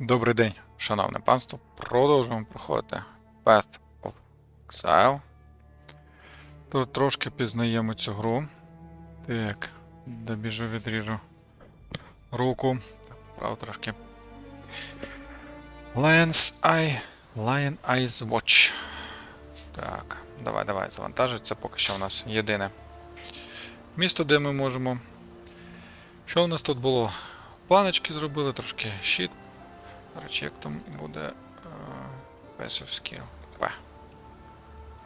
Добрий день, шановне панство. Продовжуємо проходити Path of Exile. Тут трошки пізнаємо цю гру. Так, добіжу, відріжу руку. Право трошки. Lion's Eye. Lion Eyes Watch. Так, давай, давай, завантажуй. Це поки що у нас єдине місто, де ми можемо. Що у нас тут було? Планочки зробили, трошки щит там буде е, Skill? П.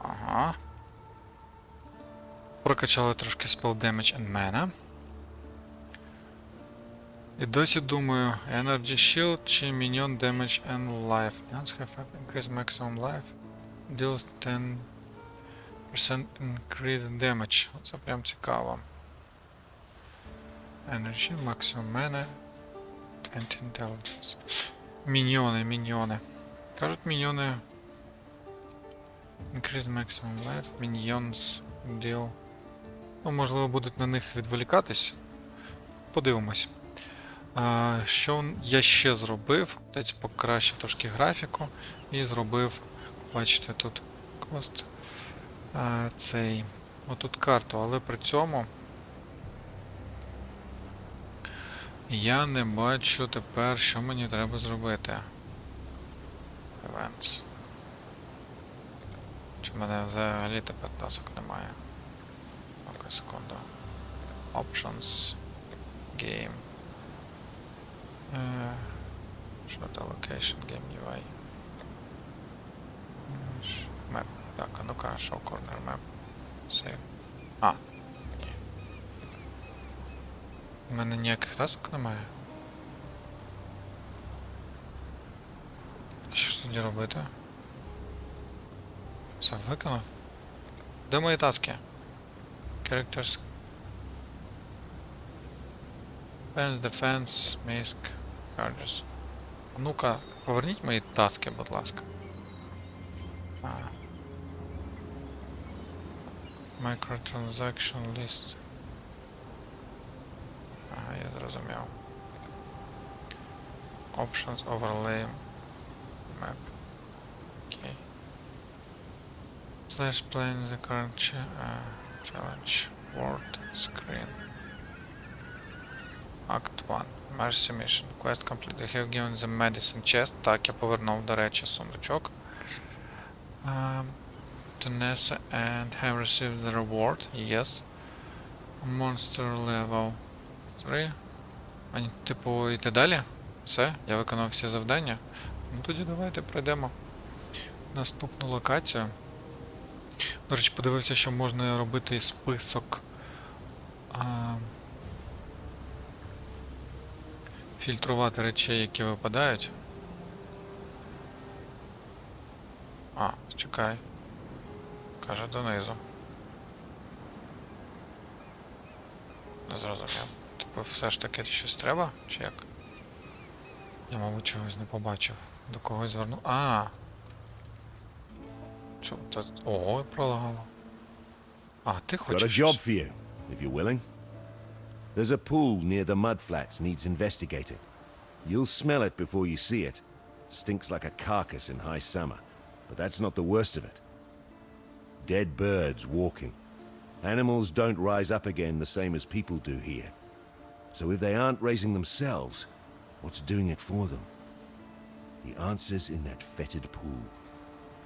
Ага. Прокачали трошки Spell Damage and Mana. І досі думаю, Energy Shield чи Minion Damage and Life. Minions have increased maximum life. Deals 10% increased damage. Оце прям цікаво. Energy, Maximum Mana, 20 Intelligence. Міньйони, міньйони. Кажуть, міньйони. Increase maximum life, minions deal. Ну, можливо, будуть на них відволікатись. Подивимось. А, що я ще зробив? Десь покращив трошки графіку і зробив, бачите, тут кост а, цей. Отут карту, але при цьому. Я не бачу тепер, що мені треба зробити. Events. Чи в мене взагалі тепер тасок немає? Ну-ка, секунду. Options. Game. Це location game UI? Map. Так, а ну-ка, show corner map. Save. А, У мене ніяких тасок немає. Що ж тоді робити? Все виконав? Де мої таски? Characters. Defense, Defense, Mask, Charges. Ну-ка, поверніть мої таски, будь ласка. Microtransaction list. Ага, я зрозумів. Options, overlay, map. Окей. Flash playing the current ch uh, challenge. World screen. Act 1. Mercy mission. Quest complete. I have given the medicine chest. Так, я повернув, до речі, сундучок. Um, to Nessa and have received the reward. Yes. Monster level 3. А, типу, йти далі? Все, я виконав всі завдання. Ну тоді давайте пройдемо наступну локацію. До речі, подивився, що можна робити список. А, фільтрувати речей, які випадають. А, чекай. Каже донизу. Не зрозумів. Типу все ж таки щось треба? Чи як? Я, мабуть, чогось не побачив. До когось звернув. А. Чо, та... Ого, пролагало. А, ти Got a хочеш? job щось? for you, if you're willing. There's a pool near the mudflats needs investigating. You'll smell it before you see it. Stinks like a carcass in high summer, but that's not the worst of it. Dead birds walking. Animals don't rise up again the same as people do here. So if they aren't raising themselves, what's doing it for them? The answer's in that fetid pool.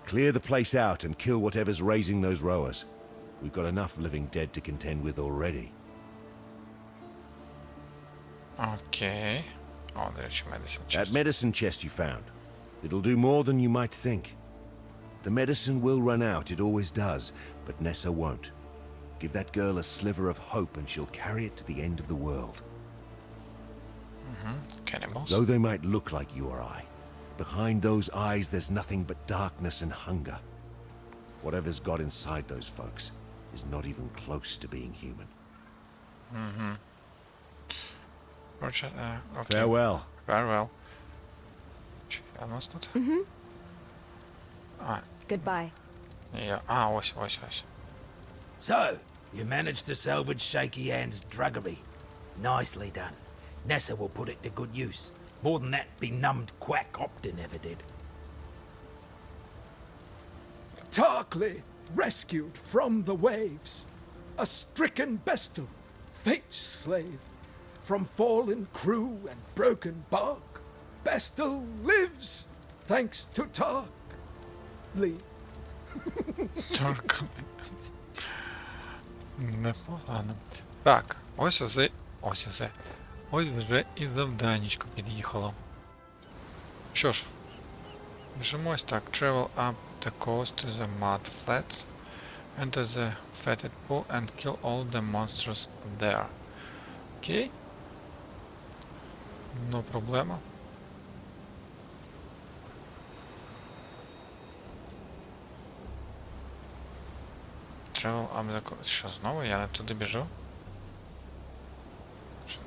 Clear the place out and kill whatever's raising those rowers. We've got enough living dead to contend with already. Okay. Oh, there's your medicine chest. That medicine chest you found. It'll do more than you might think. The medicine will run out, it always does, but Nessa won't. Give that girl a sliver of hope and she'll carry it to the end of the world. Cannibals. Though they might look like you or I, behind those eyes there's nothing but darkness and hunger. Whatever's got inside those folks is not even close to being human. Коротше, е, окей. Farewell. Farewell. Чи я у нас тут? А, Goodbye. я. А, ось, ось, ось. So, you managed to salvage Shaky Hand's druggery. Nicely done. Nessa will put it to good use. More than that benumbed quack Optin ever did. Tarkley rescued from the waves, a stricken Bestel, fate's slave, from fallen crew and broken bark. Bestel lives, thanks to Tark. Lee. Так. Непогано. Так, ось озе. Ось озе. Ось вже і завданечко під'їхало. Що ж, біжимо так. Travel up the coast to the mud flats. Enter the fatted pool and kill all the monsters there. Окей. No проблема. Travel up the coast. Що, знову? Я не туди біжу? Що?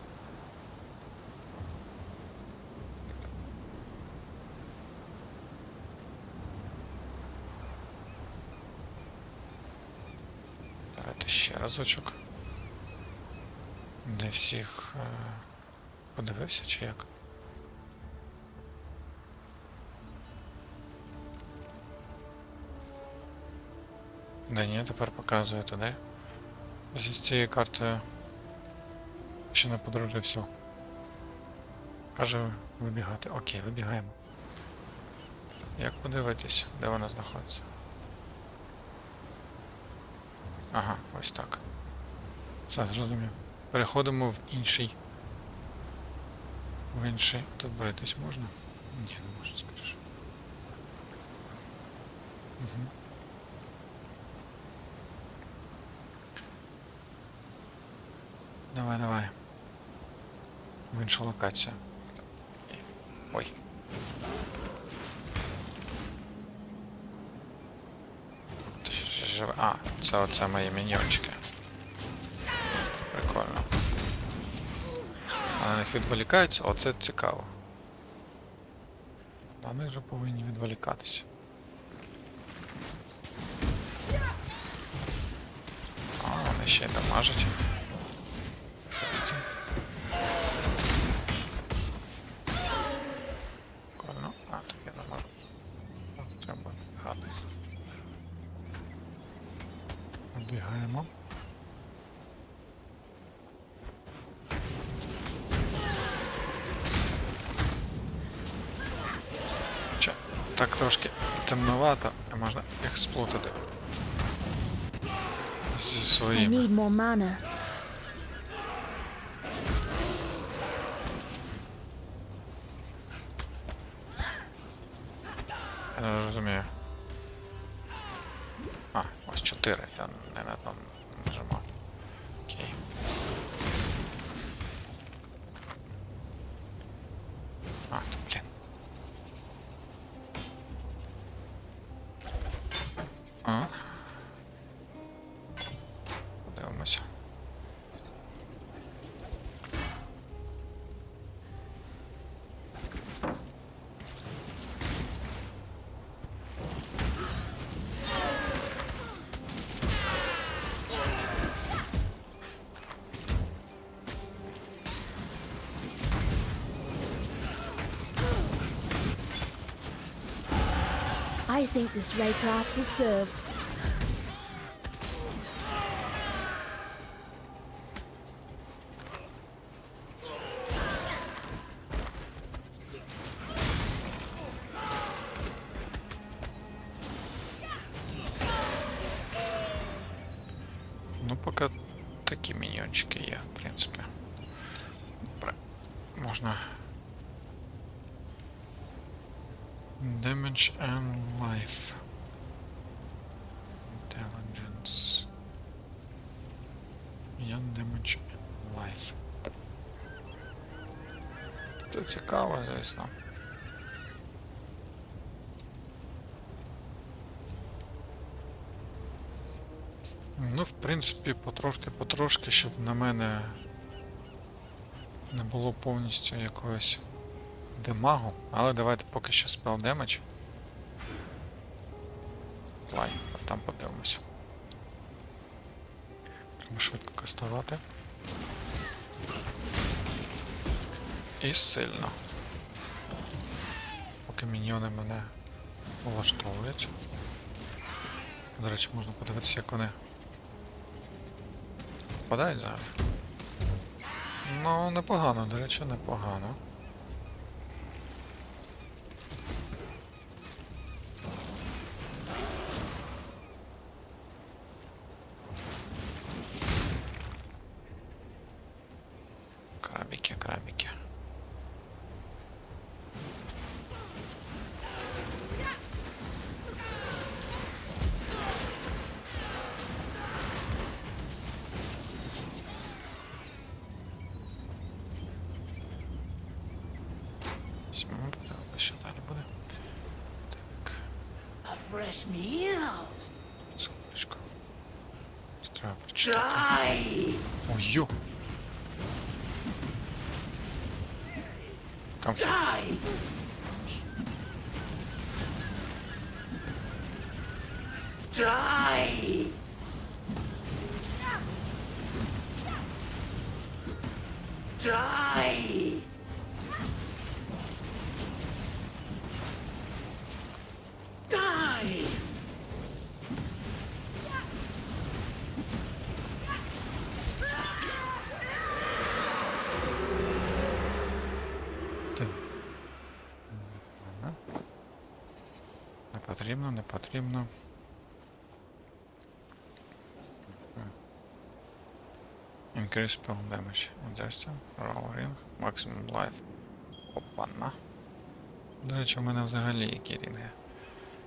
Давайте ще разочок. Не всіх е, подивився чи як? Да ні, тепер показує туди. Із цією картою ще не подружився. Каже вибігати. Окей, вибігаємо. Як подивитись, де вона знаходиться? Ага, ось так. Це зрозумів. Переходимо в інший. В інший. Тут бритись можна? Ні, не можна, скоріше. Угу. Давай, давай. В іншу локацію. Ой. Ти що ще живе? А, це оце мої міньйончики. Прикольно. А на них відволікаються, оце цікаво. Вони вже повинні відволікатися. А, вони ще й дамажать. Ось. Прикольно. А, так я не можу. Так, Треба бігати. Бігаємо. Ча, так трошки темновато, а можна їх сплутати. Зі mana. Я не розумію. А, ось 4. Я не на одному нажимав. Окей. think this ray class will serve. Ну, поки такі міньйончики є, в принципі. Добре. Damage and life. Intelligence. Young damage and life. Це цікаво, звісно. Ну, в принципі, потрошки-потрошки, щоб на мене не було повністю якогось демагу. Але давайте поки що спел демедж. Плай, а там подивимося. Треба швидко кастувати. І сильно. Поки міньйони мене влаштовують. До речі, можна подивитися, як вони впадають взагалі. Ну, непогано, до речі, непогано. Візьмемо, подивимося, що далі буде. Так, A fresh meal. секундочку. Це Треба прочитати. Try. Ой, йо! Комфі. Die. Die. Die. Потрібно. Increase spell damage. Adjusting. Ring. Maximum life. Опана. До речі, у мене взагалі які рінги.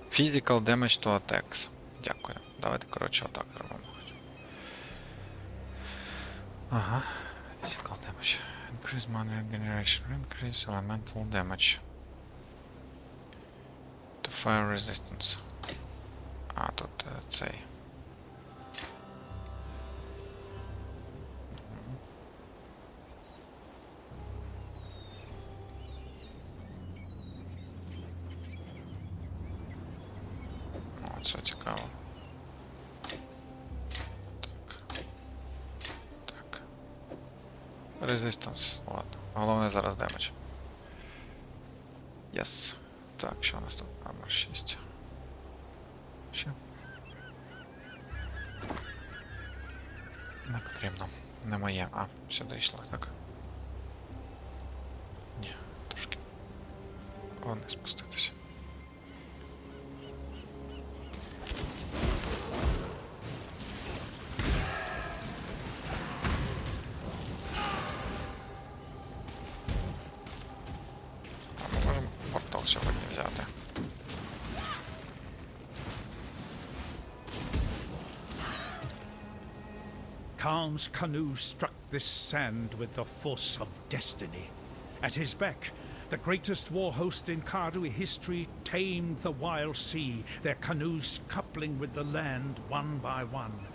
Physical damage to attacks. Дякую. Давайте, коротше, отак зробимо. Ага. Physical damage. Increase mana regeneration. Increase elemental damage. To fire resistance. Цей. Це цікаво. Так. Так. Резистанс, ладно. Головне зараз демедж. Єс. Так, що у нас тут? Армор 6. Ще. Не потрібно. Не моє. А, сюди йшло, так. Ні, трошки. Вони спуститися. Canoe struck this sand with the force of destiny. At his beck, the greatest war host in Kardui history tamed the wild sea, their canoes coupling with the land one by one.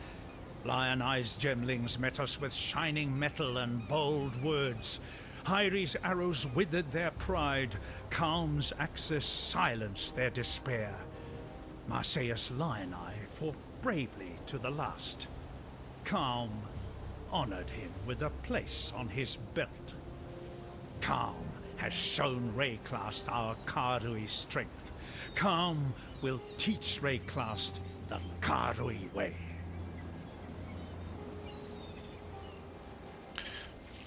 Lion-eyed gemlings met us with shining metal and bold words. Hyri's arrows withered their pride, Calm's axes silenced their despair. Marseilles Lion-Eye fought bravely to the last. Calm honored him with a place on his belt. Calm has shown Rayclast our Kardui strength. Calm will teach Rayclast the Kardui way.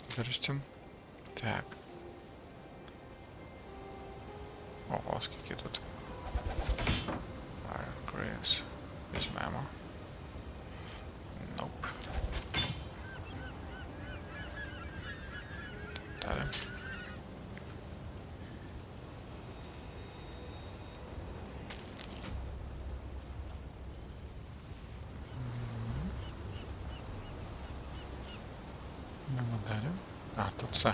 Використаємо. Так. Ого, скільки тут. Iron Graves. Візьмемо. Nope. Got him. Ne kadar? Ah tutsa.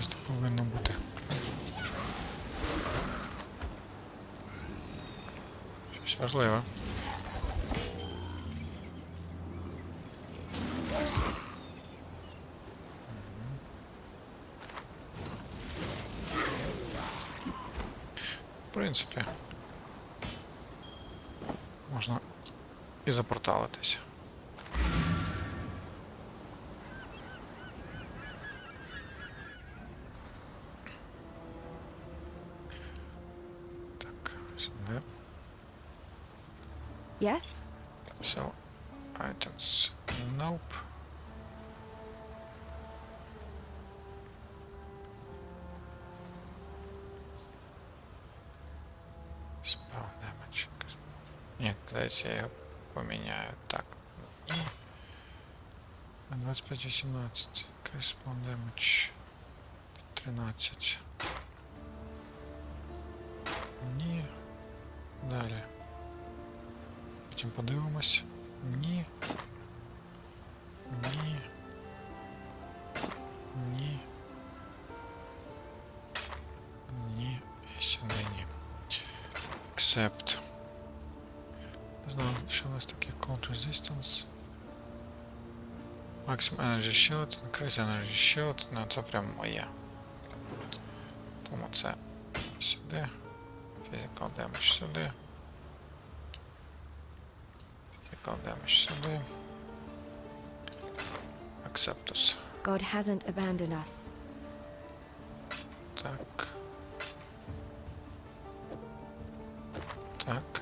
Щось тут повинно бути. Щось важливе. В принципі, можна і запорталитися. Ні, здається, я його поміняю. Так. Ні. 25-18. Correspond damage. 13. Ні. Далі. Потім подивимось. Ні. Ні. Ні. Ні. І сюди ні. Except. Не знаю, що у нас таке cold resistance. Maximum energy shield, increase energy shield. Ну, це прям моє. Тому це сюди. Physical damage сюди. Physical damage сюди. Acceptus. God hasn't abandoned us. Так. Так.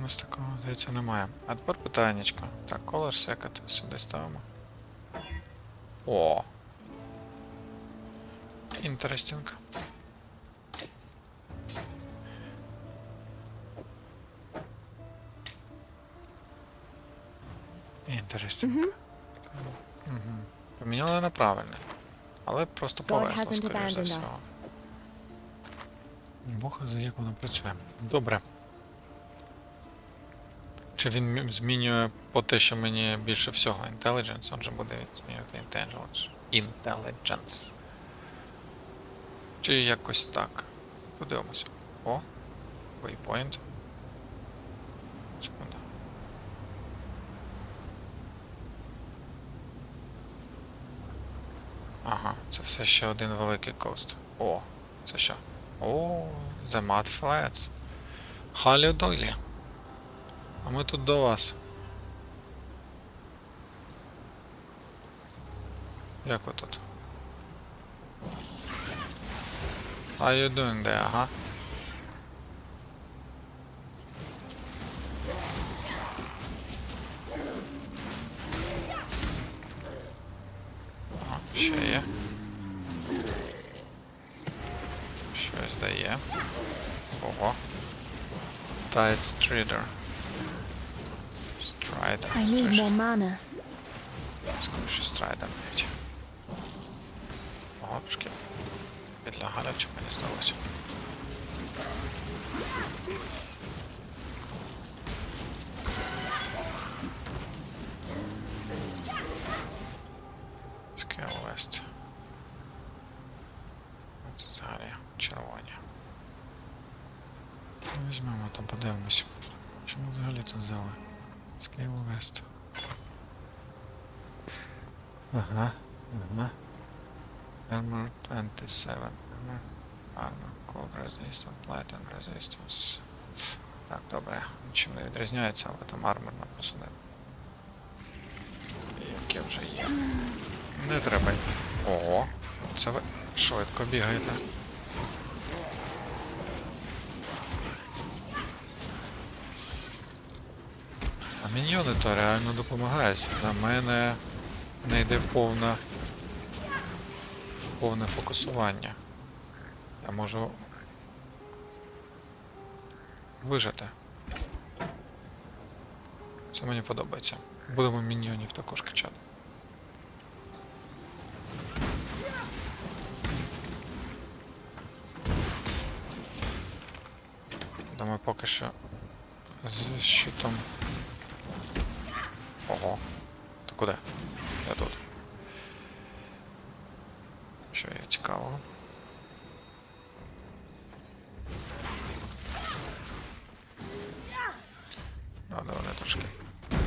У нас такого, здається, немає. А тепер питаннячко. Так, Color Second сюди ставимо. О! Інтерестінг. Інтерестінг. Угу. Поміняли на правильне. Але просто hasn't скоріш за всього. Бог за як воно працює. Добре. Чи він змінює по те, що мені більше всього intelligence, он же буде змінювати intelligence. Чи якось так. Подивимося. О, waypoint. Секунду. Ага, це все ще один великий кост. О, це що? О, The Mud Flats. Халі Дойлі. А ми тут до вас. Як ви тут? How you doing there, ага? Ага, ще є. Щось дає. Ого. Tide Strider. I need more mana. Скоріше страйдер навіть. Ого, трошки підлягали, чи мені здалося. West. От взагалі червоні. Візьмемо там, подивимось. Чому взагалі тут взяли? Scale West. Ага, ага. Armor 27. Armor, armor, cold resistant, light and resistance. Так, добре. Нічим не відрізняється, але там армор написано. Яке вже є. Не треба. Ого, це ви швидко бігаєте. А міньйони то реально допомагають. На мене не йде повна повне фокусування. Я можу вижити. Це мені подобається. Будемо міньйонів також качати. Думаю, поки що З щитом. Ого. Ти куди? Я тут. Що є цікавого? Правда, вони трошки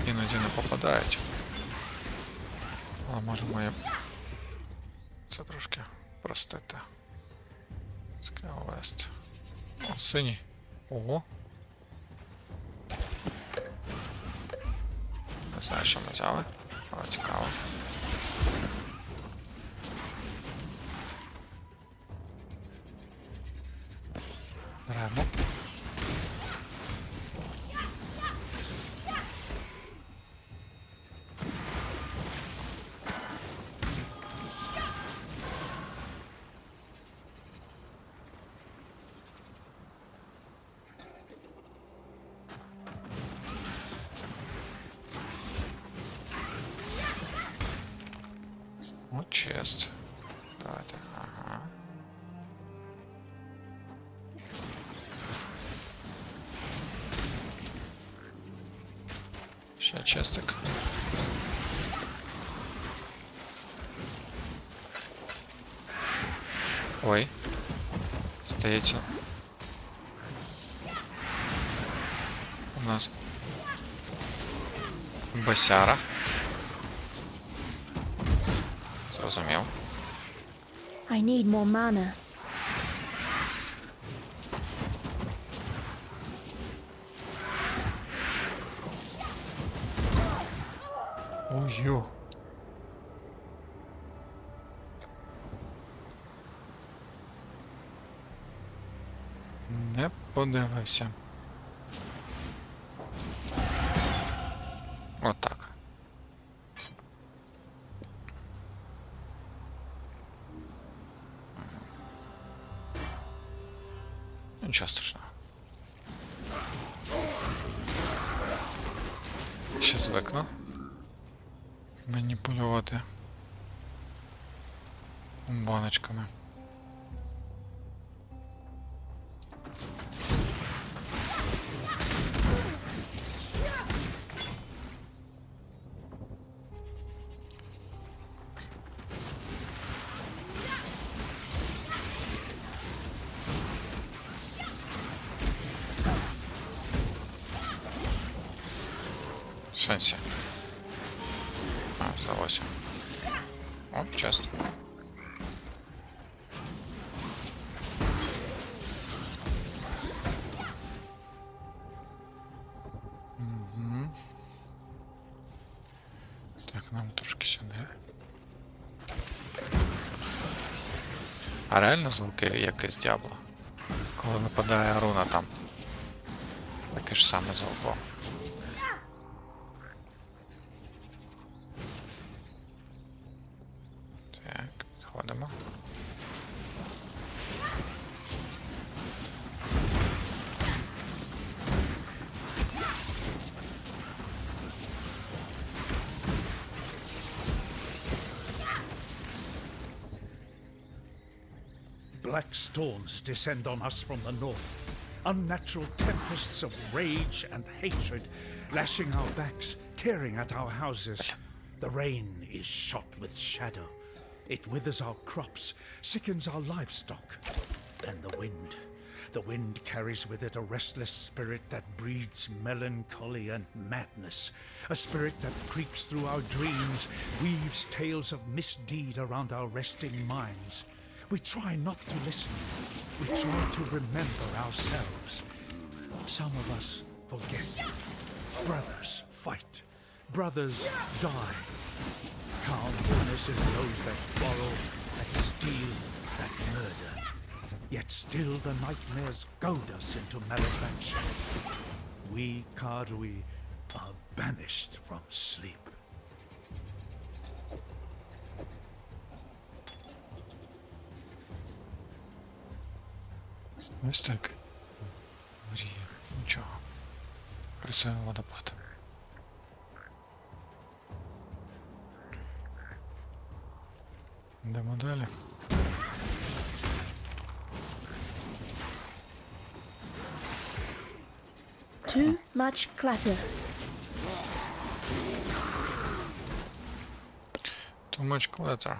іноді не попадають. Але можемо їм це трошки простити. West. О, синій. Ого. Не знаю, що ми взяли, але цікаво. Ой. Здається. У нас Басяра. Зрозумів. I need more mana. Не подивився. Отак. Нічого страшного. Ще звикну маніпулювати баночками. А реально звуки як із Діабло? Коли випадає руна там. Таке ж саме звук. Descend on us from the north. Unnatural tempests of rage and hatred lashing our backs, tearing at our houses. The rain is shot with shadow. It withers our crops, sickens our livestock. And the wind. The wind carries with it a restless spirit that breeds melancholy and madness. A spirit that creeps through our dreams, weaves tales of misdeed around our resting minds. We try not to listen. We try to remember ourselves. Some of us forget. Brothers fight. Brothers die. Calm witnesses those that borrow, that steal, that murder. Yet still the nightmares goad us into malefaction. We Kardui are banished from sleep. Ось так. Мрія. Нічого. Красивий водопад. Йдемо далі. Too much clatter. Too much clutter.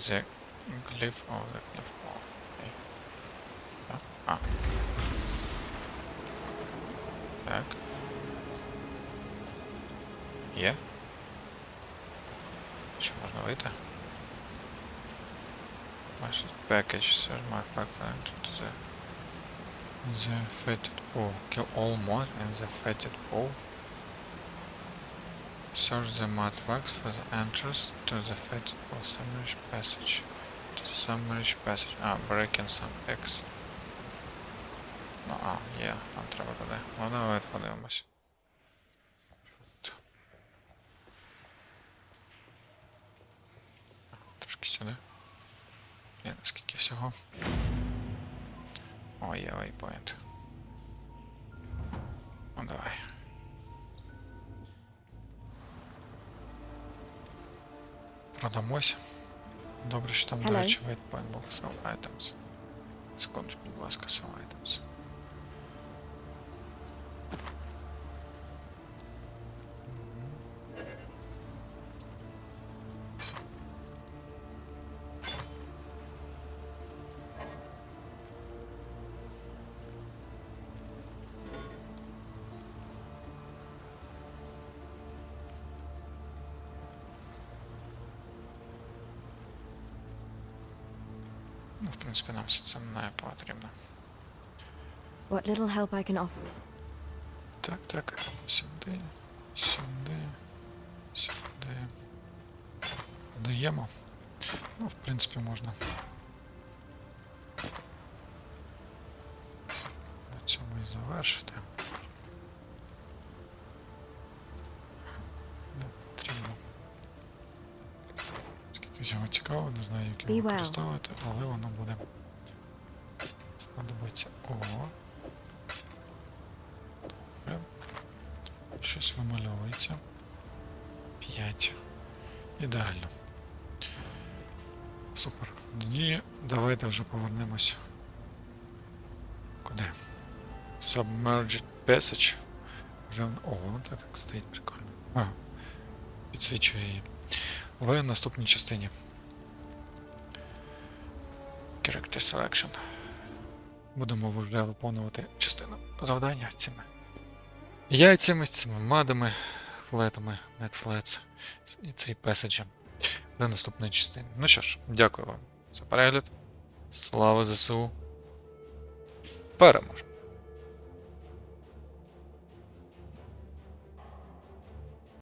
Take the glyph of the glyph. О, окей. Так, А. Так. Є. Що можна вийти? Ваш package, sir, my pack for entry to the the fated pool. Kill all mod and the fated pool. Search the mud flags for the entrance to the fated pool. Submerged passage. To submerged passage. А, breaking some eggs. Ну, а, є, нам треба туди. Ну, давайте подивимось. Трошки сюди. Є, наскільки всього. О, є waypoint. Ну, давай. Продамось. Добре, що там, до Hello. речі, waypoint був sell items. Секундочку, будь ласка, sell items. Ну, в принципі, нам все це не потрібно. What little help I can offer. Так, так. Сюди, сюди, сюди. Даємо. Ну, в принципі, можна. На цьому і завершити. Well. використовувати, але воно буде. Знадобиться. О. Добре. Щось вимальовується. 5. Ідеально. Супер. Тоді давайте вже повернемось. Куди? Submerged Passage. Вже. О, вона так, так стоїть прикольно. Ага. Підсвічує її. В наступній частині. Character Selection. Будемо вже виконувати частину завдання цими яйцями, з цими мадами, флетами, медфлетс і цей песеджем до наступної частини. Ну що ж, дякую вам за перегляд. Слава ЗСУ. Переможемо!